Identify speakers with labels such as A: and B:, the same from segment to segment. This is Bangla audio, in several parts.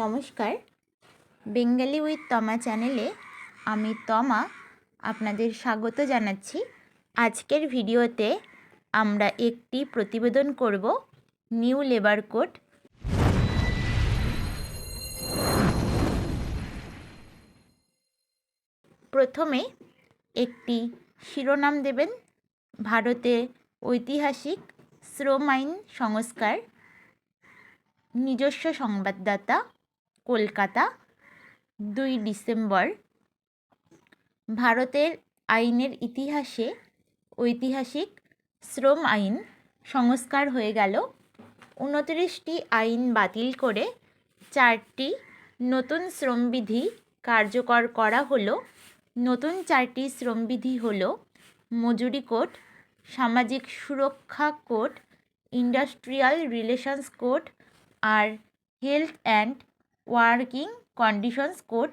A: নমস্কার। বেঙ্গালি উইথ তমা চ্যানেলে আমি তমা আপনাদের স্বাগত জানাচ্ছি। আজকের ভিডিওতে আমরা একটি প্রতিবেদন করব, নিউ লেবার কোড। প্রথমে একটি শিরোনাম দেবেন ভারতে ঐতিহাসিক শ্রম আইন সংস্কার, নিজস্ব সংবাদদাতা কলকাতা, দুই ডিসেম্বর। ভারতের আইনের ইতিহাসে ঐতিহাসিক শ্রম আইন সংস্কার হয়ে গেল। উনত্রিশটি আইন বাতিল করে চারটি নতুন শ্রমবিধি কার্যকর করা হলো। নতুন চারটি শ্রমবিধি হল মজুরি কোড, সামাজিক সুরক্ষা code, industrial relations code R health and working conditions code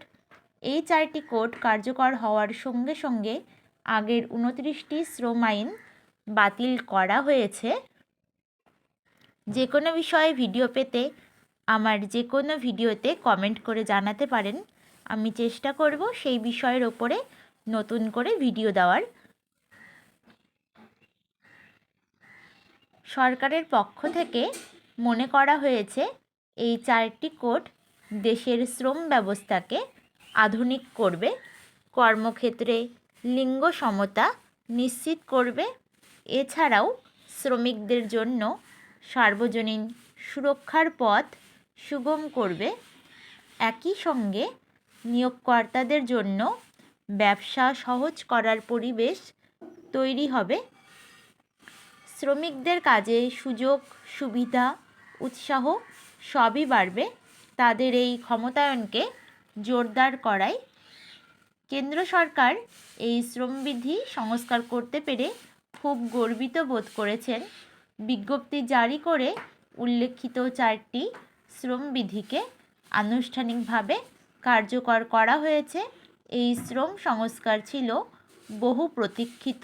A: এই চারটি কোড কার্যকর হওয়ার সঙ্গে সঙ্গে আগের উনত্রিশটি শ্রম আইন বাতিল করা হয়েছে। যে কোনো বিষয়ে ভিডিও পেতে আমার যে কোনো ভিডিওতে কমেন্ট করে জানাতে পারেন। আমি চেষ্টা করব সেই বিষয়ের ওপরে নতুন করে ভিডিও দেওয়ার। সরকারের পক্ষ থেকে মনে করা হয়েছে এই চারটি কোড দেশের শ্রম ব্যবস্থাকে আধুনিক করবে, কর্মক্ষেত্রে লিঙ্গ সমতা নিশ্চিত করবে। এছাড়াও শ্রমিকদের জন্য সার্বজনীন সুরক্ষার পথ সুগম করবে। একই সঙ্গে নিয়োগকর্তাদের জন্য ব্যবসা সহজ করার পরিবেশ তৈরি হবে। শ্রমিকদের কাজে সুযোগ, সুবিধা, উৎসাহ সবই বাড়বে। তাদের এই ক্ষমতায়নকে জোরদার করায় কেন্দ্র সরকার এই শ্রমবিধি সংস্কার করতে পেরে খুব গর্বিত বোধ করেছেন। বিজ্ঞপ্তি জারি করে উল্লেখিত চারটি শ্রমবিধিকে আনুষ্ঠানিকভাবে কার্যকর করা হয়েছে। এই শ্রম সংস্কার ছিল বহু প্রতীক্ষিত।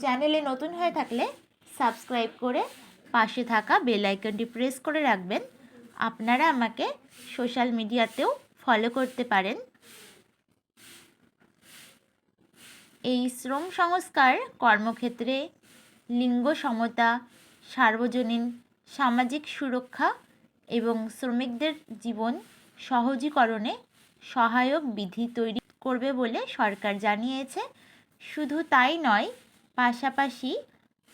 A: চ্যানেলে নতুন হয়ে থাকলে সাবস্ক্রাইব করে পাশে থাকা বেল আইকনটি প্রেস করে রাখবেন। আপনারা আমাকে সোশ্যাল মিডিয়াতেও ফলো করতে পারেন। এই শ্রম সংস্কার কর্মক্ষেত্রে লিঙ্গ সমতা, সার্বজনীন সামাজিক সুরক্ষা এবং শ্রমিকদের জীবন সহজীকরণে সহায়ক বিধি তৈরি করবে বলে সরকার জানিয়েছে। শুধু তাই নয়, পাশাপাশি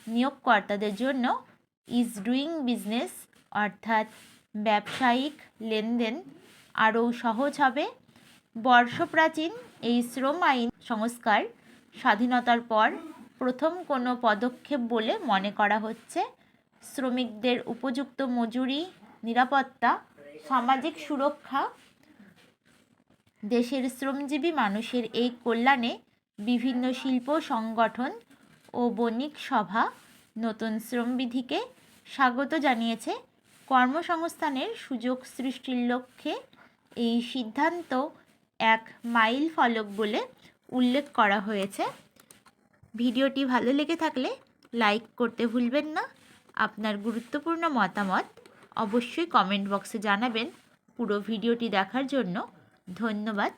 A: নিয়োগকর্তাদের জন্য ইজ ডুইং বিজনেস অর্থাৎ ব্যবসায়িক লেনদেন আরও সহজ হবে। বর্ষপ্রাচীন এই শ্রম আইন সংস্কার স্বাধীনতার পর প্রথম কোনো পদক্ষেপ বলে মনে করা হচ্ছে। শ্রমিকদের উপযুক্ত মজুরি, নিরাপত্তা, সামাজিক সুরক্ষা, দেশের শ্রমজীবী মানুষের এই কল্যাণে বিভিন্ন শিল্প সংগঠন ও বণিক সভা নতুন শ্রমবিধিকে স্বাগত জানিয়েছে কর্মসংস্থানের সুযোগ সৃষ্টির লক্ষ্যে এই সিদ্ধান্ত এক মাইল ফলক বলে উল্লেখ করা হয়েছে। ভিডিওটি ভালো লেগে থাকলে লাইক করতে ভুলবেন না। আপনার গুরুত্বপূর্ণ মতামত অবশ্যই কমেন্ট বক্সে জানাবেন। পুরো ভিডিওটি দেখার জন্য ধন্যবাদ।